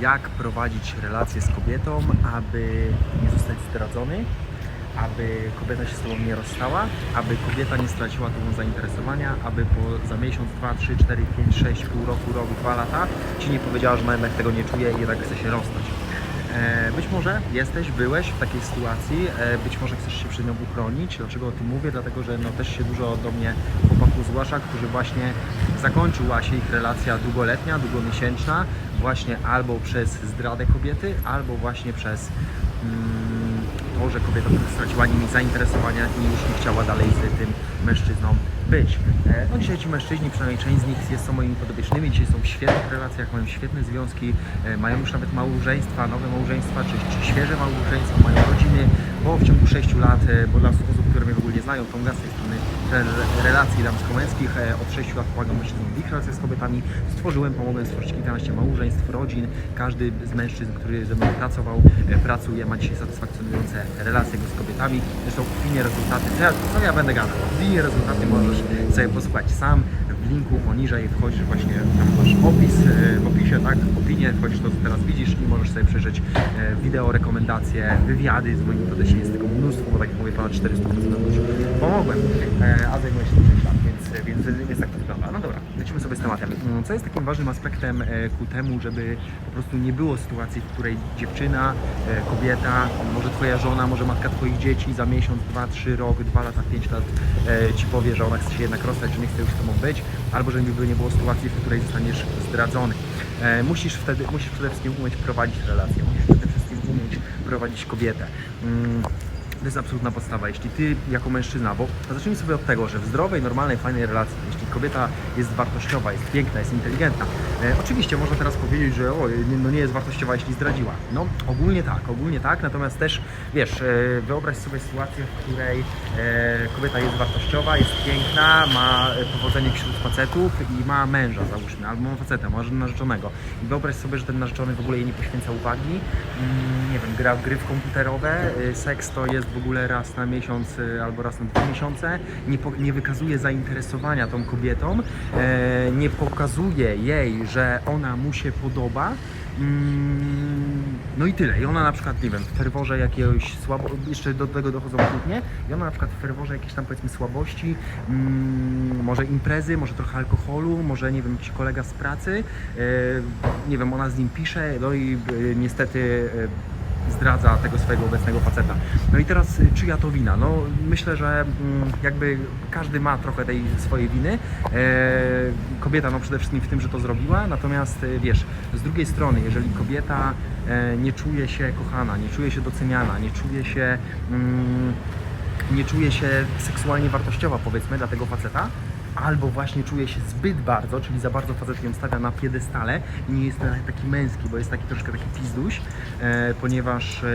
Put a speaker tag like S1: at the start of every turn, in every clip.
S1: jak prowadzić relacje z kobietą, aby nie zostać zdradzony, aby kobieta się z Tobą nie rozstała, aby kobieta nie straciła Tobą zainteresowania, aby po, za miesiąc, dwa, trzy, cztery, pięć, sześć, pół roku, rok, dwa lata Ci nie powiedziała, że ona jednak tego nie czuje i jednak chce się rozstać. E, Być może jesteś, byłeś w takiej sytuacji, e, być może chcesz się przed nią uchronić. Dlaczego o tym mówię? Dlatego, że no też się dużo do mnie chłopaków zgłasza, którzy właśnie zakończyła się ich relacja długoletnia, długomiesięczna, właśnie albo przez zdradę kobiety, albo właśnie przez mm, to, że kobieta straciła nimi zainteresowania i już nie chciała dalej z tym mężczyzną być. E, No dzisiaj ci mężczyźni, przynajmniej część z nich jest, są moimi podobiecznymi, dzisiaj są w świetnych relacjach, mają świetne związki, e, mają już nawet małżeństwa, nowe małżeństwa, czy, czy świeże małżeństwa, mają rodziny, bo w ciągu 6 lat, e, bo dla osób, które mnie w ogóle nie znają, tą gaz z relacji damsko-męskich e, od 6 lat pomagam mężczyznom w ich relacjach z kobietami. Stworzyłem, pomogłem stworzyć kilkanaście małżeństw, rodzin. Każdy z mężczyzn, który ze mną pracował, e, pracuje, ma dzisiaj satysfakcjonujące relacje z kobietami. Zresztą opinie, rezultaty, co ja, będę gadał? Opinie, rezultaty możesz sobie posłuchać sam. W linku poniżej wchodzisz właśnie, tam masz opis, e, w opisie, tak, opinie, wchodzisz to, co teraz widzisz i możesz sobie przejrzeć wideo, rekomendacje, wywiady z moimi podejściem jest tego mnóstwo, ponad 400 prezentów już pomogłem, e, a zajmuję się tym 6 lat, więc, więc, więc tak to wygląda. No dobra, lecimy sobie z tematem. Mm, Co jest takim ważnym aspektem e, ku temu, żeby po prostu nie było sytuacji, w której dziewczyna, e, kobieta, może twoja żona, może matka twoich dzieci za miesiąc, dwa, trzy, rok, dwa lata, pięć lat ci powie, że ona chce się jednak rozstać, że nie chce już z tobą być, albo że by nie było sytuacji, w której zostaniesz zdradzony. Musisz wtedy, musisz przede wszystkim umieć prowadzić relacje, musisz przede wszystkim umieć prowadzić kobietę. To jest absolutna podstawa. Jeśli ty jako mężczyzna, bo zacznijmy sobie od tego, że w zdrowej, normalnej, fajnej relacji, jeśli kobieta jest wartościowa, jest piękna, jest inteligentna, e, oczywiście można teraz powiedzieć, że o, nie, no nie jest wartościowa, jeśli zdradziła. No ogólnie tak, ogólnie tak, natomiast też, wiesz, e, wyobraź sobie sytuację, w której e, kobieta jest wartościowa, jest piękna, ma e, powodzenie wśród facetów i ma męża, załóżmy, albo ma faceta, ma narzeczonego. I wyobraź sobie, że ten narzeczony w ogóle jej nie poświęca uwagi, mm, nie wiem, gra w gry w komputerowe, y, seks to jest w ogóle raz na miesiąc y, albo raz na dwa miesiące, nie, po, nie wykazuje zainteresowania tą kobietą, e, nie pokazuje jej, że ona mu się podoba, Mm, No i tyle. I ona na przykład, nie wiem, w ferworze jakiegoś słabo, jeszcze do tego dochodzą kłótnie, i ona na przykład w ferworze jakiejś tam powiedzmy słabości, mm, może imprezy, może trochę alkoholu, może nie wiem, jakiś kolega z pracy, e, nie wiem, ona z nim pisze, no i e, niestety e, zdradza tego swojego obecnego faceta. No i teraz y, czyja to wina? No myślę, że mm, jakby każdy ma trochę tej swojej winy. E, kobieta no przede wszystkim w tym, że to zrobiła, natomiast y, wiesz, z drugiej strony, jeżeli kobieta e, nie czuje się kochana, nie czuje się doceniana, nie czuje się mm, nie czuje się seksualnie wartościowa powiedzmy dla tego faceta, albo właśnie czuje się zbyt bardzo, czyli za bardzo facet ją stawia na piedestale i nie jest taki męski, bo jest taki troszkę taki pizduś, e, ponieważ e,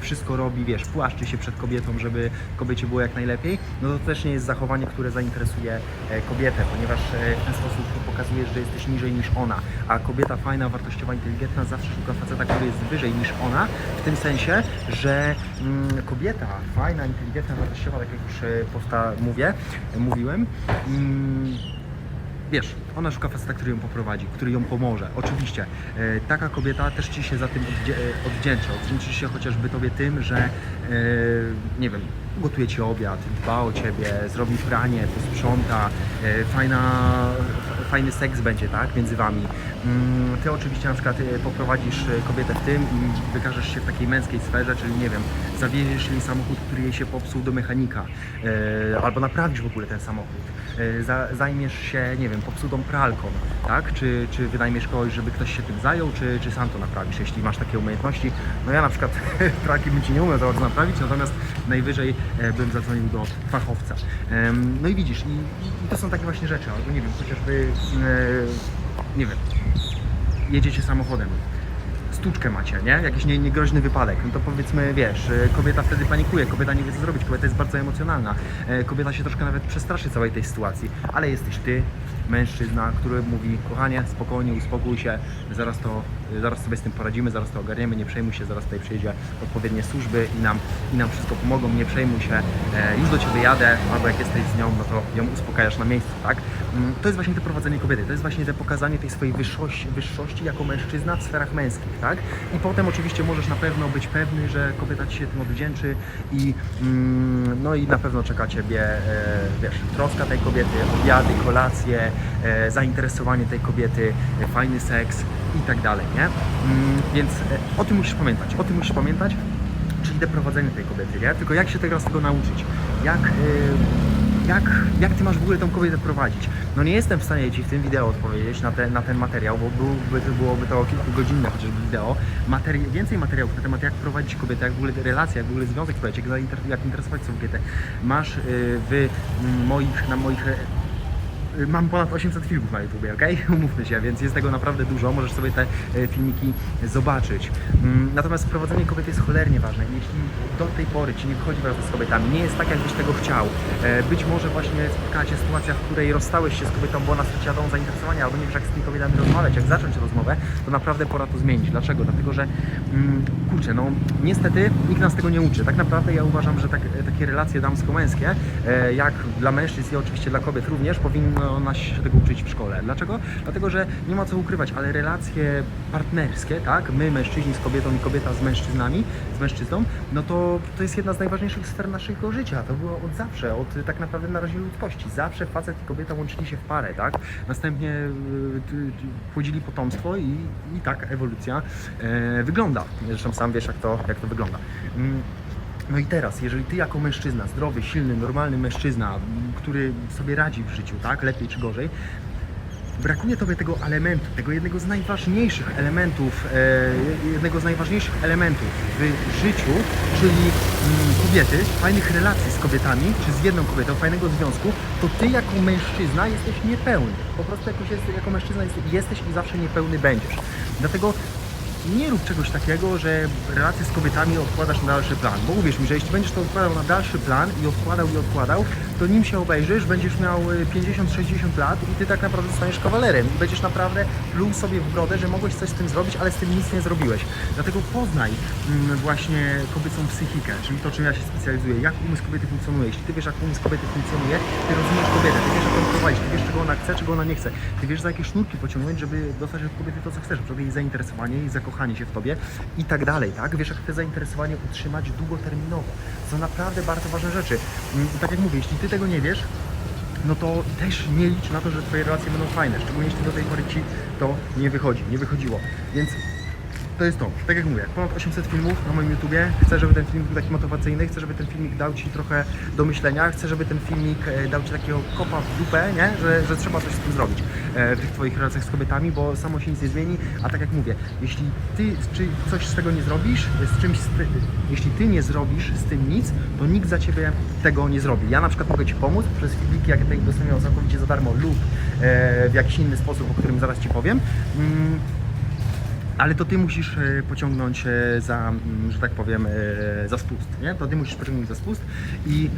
S1: wszystko robi, wiesz, płaszczy się przed kobietą, żeby kobiecie było jak najlepiej, no to też nie jest zachowanie, które zainteresuje e, kobietę, ponieważ e, w ten sposób pokazujesz, że jesteś niżej niż ona, a kobieta fajna, wartościowa, inteligentna zawsze szuka faceta, który jest wyżej niż ona, w tym sensie, że kobieta fajna, inteligentna, wartościowa, tak jak już e, powta- mówię, e, mówiłem, mm, wiesz, ona szuka faceta, który ją poprowadzi, który ją pomoże. Oczywiście, e, taka kobieta też Ci się za tym odwdzięczy. Odwdzięczy się chociażby Tobie tym, że, nie wiem, gotuje Ci obiad, dba o Ciebie, zrobi pranie, posprząta, fajna, fajny seks będzie, tak, między Wami. Mm, Ty oczywiście na przykład e, poprowadzisz e, kobietę w tym i wykażesz się w takiej męskiej sferze, czyli nie wiem, zawieziesz jej samochód, który jej się popsuł do mechanika, e, albo naprawisz w ogóle ten samochód za, zajmiesz się, nie wiem, popsutą pralką, tak? Czy, czy wynajmiesz kogoś, żeby ktoś się tym zajął, czy, czy sam to naprawisz, jeśli masz takie umiejętności. No ja na przykład pralki bym Ci nie umiał za bardzo naprawić, natomiast najwyżej e, bym zadzwonił do fachowca. No i widzisz, i, i to są takie właśnie rzeczy, albo nie wiem, chociażby, e, nie wiem, jedziecie samochodem, stuczkę macie, nie? Jakiś nie, niegroźny wypadek, no to powiedzmy, wiesz, y, kobieta wtedy panikuje, kobieta nie wie co zrobić, kobieta jest bardzo emocjonalna, E, kobieta się troszkę nawet przestraszy całej tej sytuacji, ale jesteś ty, mężczyzna, który mówi, kochanie, spokojnie, uspokój się, zaraz to zaraz sobie z tym poradzimy, zaraz to ogarniemy, nie przejmuj się, zaraz tutaj przyjedzie odpowiednie służby i nam, i nam wszystko pomogą, nie przejmuj się, e, już do Ciebie jadę, albo jak jesteś z nią, no to ją uspokajasz na miejscu, tak? Mm, To jest właśnie to prowadzenie kobiety, to jest właśnie te pokazanie tej swojej wyższości, wyższości jako mężczyzna w sferach męskich, tak? I potem oczywiście możesz na pewno być pewny, że kobieta Ci się tym odwdzięczy i mm, no i na pewno czeka Ciebie, e, wiesz, troska tej kobiety, obiady, kolacje, e, zainteresowanie tej kobiety, fajny seks i tak dalej, nie? Mm, Więc e, o tym musisz pamiętać, o tym musisz pamiętać, czyli te prowadzenie tej kobiety, nie? Tylko jak się teraz tego nauczyć? Jak, y, jak, jak ty masz w ogóle tą kobietę prowadzić? No nie jestem w stanie ci w tym wideo odpowiedzieć na, te, na ten materiał, bo byłby, byłoby to kilkugodzinne chociażby wideo. Materi więcej materiałów na temat jak prowadzić kobietę, jak w ogóle relacje, jak w ogóle związek prowadzić, jak, zainter- jak interesować się kobietę. Masz y, w moich, na moich e, Mam ponad 800 filmów na YouTubie, ok? Umówmy się, więc jest tego naprawdę dużo. Możesz sobie te e, filmiki zobaczyć. Mm, Natomiast prowadzenie kobiety jest cholernie ważne. Jeśli do tej pory Ci nie wychodzi razem z kobietami, nie jest tak, jakbyś tego chciał, e, być może właśnie spotkała Cię sytuacja, w której rozstałeś się z kobietą, bo ona straciła dom zainteresowania, albo nie wiesz, jak z tymi kobietami rozmawiać, jak zacząć rozmowę, to naprawdę pora to zmienić. Dlaczego? Dlatego, że mm, kurczę, no niestety nikt nas tego nie uczy. Tak naprawdę ja uważam, że tak, takie relacje damsko-męskie, e, jak dla mężczyzn i oczywiście dla kobiet również, powinno nas się tego uczyć w szkole. Dlaczego? Dlatego, że nie ma co ukrywać, ale relacje partnerskie, tak, my mężczyźni z kobietą i kobieta z mężczyznami, z mężczyzną, no to to jest jedna z najważniejszych sfer naszego życia. To było od zawsze, od tak naprawdę narodzin ludzkości. Zawsze facet i kobieta łączyli się w parę, tak? Następnie y, płodzili potomstwo i, i tak ewolucja e, wygląda. Zresztą sam wiesz, jak to, jak to wygląda. No i teraz, jeżeli ty jako mężczyzna, zdrowy, silny, normalny mężczyzna, który sobie radzi w życiu, tak, lepiej czy gorzej, brakuje tobie tego elementu, tego jednego z najważniejszych elementów, e, jednego z najważniejszych elementów w życiu, czyli mm, kobiety, fajnych relacji z kobietami, czy z jedną kobietą, fajnego związku, to ty jako mężczyzna jesteś niepełny. Po prostu jakoś jest, jako mężczyzna jest, jesteś i zawsze niepełny będziesz. Dlatego nie rób czegoś takiego, że relacje z kobietami odkładasz na dalszy plan. Bo uwierz mi, że jeśli będziesz to odkładał na dalszy plan i odkładał i odkładał, to nim się obejrzysz, będziesz miał y, 50-60 lat i ty tak naprawdę zostaniesz kawalerem i będziesz naprawdę pluł sobie w brodę, że mogłeś coś z tym zrobić, ale z tym nic nie zrobiłeś. Dlatego poznaj mm, właśnie kobiecą psychikę, czyli to, czym ja się specjalizuję, jak umysł kobiety funkcjonuje. Jeśli ty wiesz, jak umysł kobiety funkcjonuje, ty rozumiesz kobietę, ty wiesz, jak ją prowadzić, ty wiesz, czego ona chce, czego ona nie chce. Ty wiesz, za jakie sznurki pociągnąć, żeby dostać od kobiety to, co chcesz, żeby jej zainteresowanie, jej zakochanie się w tobie i tak dalej, tak? Wiesz, jak te zainteresowanie utrzymać długoterminowo. Są naprawdę bardzo ważne rzeczy. Mm, tak jak mówię, jeśli ty tego nie wiesz, no to też nie licz na to, że Twoje relacje będą fajne, szczególnie jeśli do tej pory Ci to nie wychodzi, nie wychodziło. Więc to jest to. Tak jak mówię, ponad 800 filmów na moim YouTubie. Chcę, żeby ten filmik był taki motywacyjny, chcę, żeby ten filmik dał Ci trochę do myślenia, chcę, żeby ten filmik e, dał Ci takiego kopa w dupę, nie? Że, że trzeba coś z tym zrobić e, w tych Twoich relacjach z kobietami, bo samo się nic nie zmieni, a tak jak mówię, jeśli Ty coś z tego nie zrobisz, z czymś, z ty, jeśli Ty nie zrobisz z tym nic, to nikt za Ciebie tego nie zrobi. Ja na przykład mogę Ci pomóc przez filmiki, jak tutaj dostępują całkowicie za darmo lub e, w jakiś inny sposób, o którym zaraz Ci powiem. Ale to ty musisz e, pociągnąć e, za, mm, że tak powiem, e, za spust, nie? To ty musisz pociągnąć za spust i,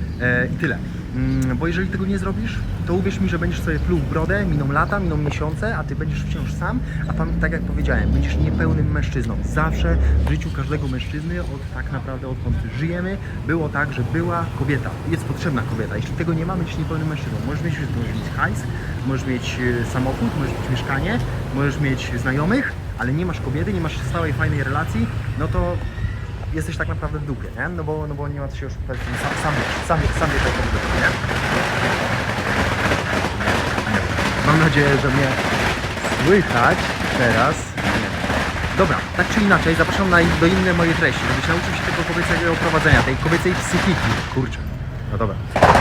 S1: i tyle. Mm, Bo jeżeli tego nie zrobisz, to uwierz mi, że będziesz sobie pluł w brodę, miną lata, miną miesiące, a ty będziesz wciąż sam, a pan, tak jak powiedziałem, będziesz niepełnym mężczyzną. Zawsze w życiu każdego mężczyzny, od tak naprawdę odkąd żyjemy, było tak, że była kobieta. Jest potrzebna kobieta. Jeśli tego nie ma, będziesz niepełnym mężczyzną. Możesz mieć, możesz mieć hajs, możesz mieć e, samochód, możesz mieć mieszkanie, możesz mieć znajomych, ale nie masz kobiety, nie masz stałej, fajnej relacji, no to jesteś tak naprawdę w dupie, nie? No bo, no bo nie ma co się oszukać, sam, sam sam, sam jak to wygląda, nie? Mam nadzieję, że mnie słychać teraz. Nie. Dobra, tak czy inaczej, zapraszam na, do inne moje treści, żebyś nauczył się tego kobiecego prowadzenia, tej kobiecej psychiki. Kurczę, no dobra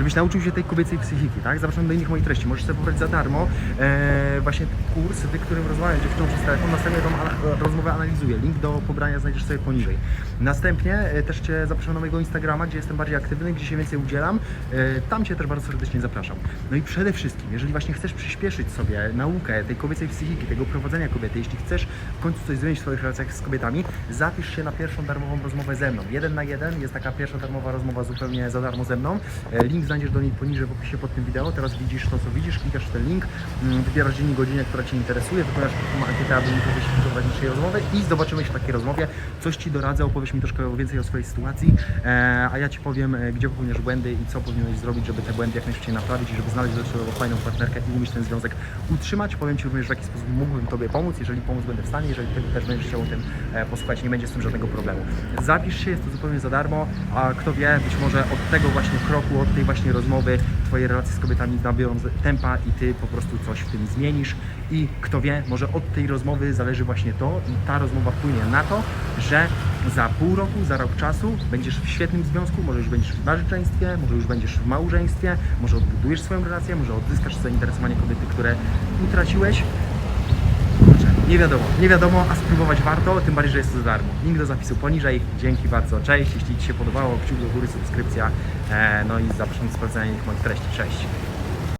S1: żebyś nauczył się tej kobiecej psychiki, tak? Zapraszam do innych moich treści. Możesz sobie pobrać za darmo e, właśnie kurs, w którym rozmawiam dziewczyną przez telefon, następnie tą rozmowę analizuję. Link do pobrania znajdziesz sobie poniżej. Następnie e, też Cię zapraszam na mojego Instagrama, gdzie jestem bardziej aktywny, gdzie się więcej udzielam. E, tam Cię też bardzo serdecznie zapraszam. No i przede wszystkim, jeżeli właśnie chcesz przyspieszyć sobie naukę tej kobiecej psychiki, tego prowadzenia kobiety, jeśli chcesz w końcu coś zmienić w swoich relacjach z kobietami, zapisz się na pierwszą darmową rozmowę ze mną. Jeden na jeden jest taka pierwsza darmowa rozmowa zupełnie za darmo ze mną. E, Link znajdziesz do niej poniżej w opisie pod tym wideo. Teraz widzisz to, co widzisz, klikasz w ten link, mm, wybierasz dzień i godzinę, która Cię interesuje, wypełniasz taką ankietę, aby mi powiedzieć, przygotować naszej rozmowy i zobaczymy się w takiej rozmowie. Coś Ci doradzę, opowiesz mi troszkę więcej o swojej sytuacji, e, a ja Ci powiem, e, gdzie popełniasz błędy i co powinieneś zrobić, żeby te błędy jak najszybciej naprawić i żeby znaleźć docelowo fajną partnerkę i umieć ten związek utrzymać. Powiem Ci również, w jaki sposób mógłbym Tobie pomóc, jeżeli pomóc będę w stanie, jeżeli Ty też będziesz chciał o tym e, posłuchać, nie będzie z tym żadnego problemu. Zapisz się, jest to zupełnie za darmo, a kto wie, być może od tego właśnie kroku, od tej właśnie rozmowy Twoje relacje z kobietami nabiorą tempa i Ty po prostu coś w tym zmienisz i kto wie, może od tej rozmowy zależy właśnie to i ta rozmowa wpłynie na to, że za pół roku, za rok czasu będziesz w świetnym związku, może już będziesz w narzeczeństwie, może już będziesz w małżeństwie, może odbudujesz swoją relację, może odzyskasz zainteresowanie kobiety, które utraciłeś. Nie wiadomo, nie wiadomo, a spróbować warto, tym bardziej, że jest to za darmo. Link do zapisu poniżej. Dzięki bardzo, cześć. Jeśli Ci się podobało, kciuk do góry, subskrypcja. E, no i zapraszam do sprawdzenia moich treści. Cześć.